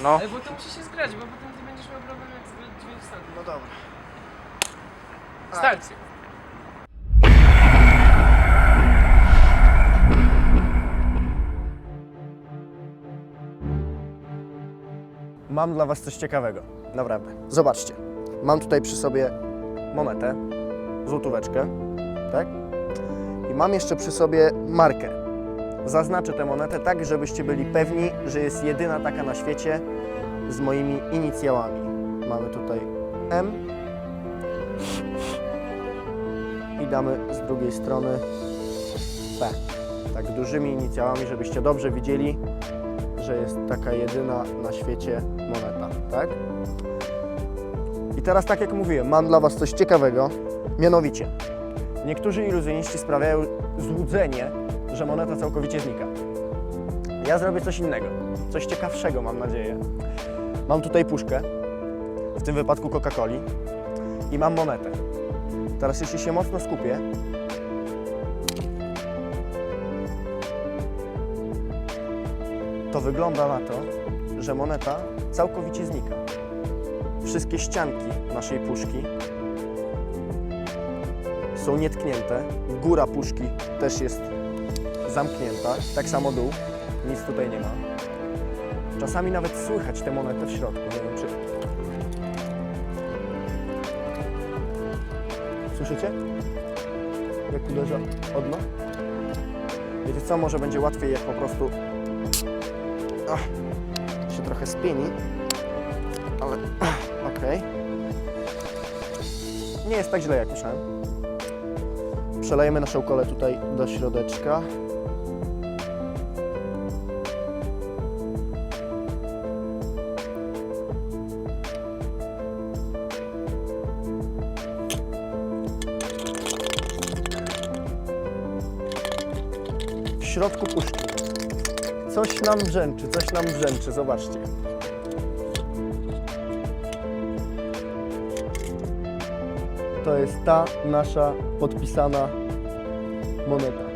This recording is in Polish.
No. Ale bo to musi się zgrać, bo potem ty będziesz miał problem jak zgrać dźwięk wstępu. No dobra. Start! Mam dla Was coś ciekawego. Naprawdę. Zobaczcie. Mam tutaj przy sobie monetę, złotóweczkę, tak? I mam jeszcze przy sobie markę. Zaznaczę tę monetę tak, żebyście byli pewni, że jest jedyna taka na świecie z moimi inicjałami. Mamy tutaj M i damy z drugiej strony P. Tak dużymi inicjałami, żebyście dobrze widzieli, że jest taka jedyna na świecie moneta, tak? I teraz, tak jak mówiłem, mam dla Was coś ciekawego, mianowicie niektórzy iluzjoniści sprawiają złudzenie, że moneta całkowicie znika. Ja zrobię coś innego, coś ciekawszego mam nadzieję. Mam tutaj puszkę, w tym wypadku Coca-Coli i mam monetę. Teraz jeśli się mocno skupię, to wygląda na to, że moneta całkowicie znika. Wszystkie ścianki naszej puszki są nietknięte. Góra puszki też jest zamknięta, tak samo dół. Nic tutaj nie ma. Czasami nawet słychać tę monetę w środku. Nie wiem, czy... Słyszycie? Jak uderza o dno? Wiecie co, może będzie łatwiej jak po prostu Ach, się trochę spieni, ale okej. Nie jest tak źle jak myślałem. Przelejemy naszą kolę tutaj do środeczka. Środku puszki. Coś nam brzęczy, coś nam brzęczy, zobaczcie. To jest ta nasza podpisana moneta.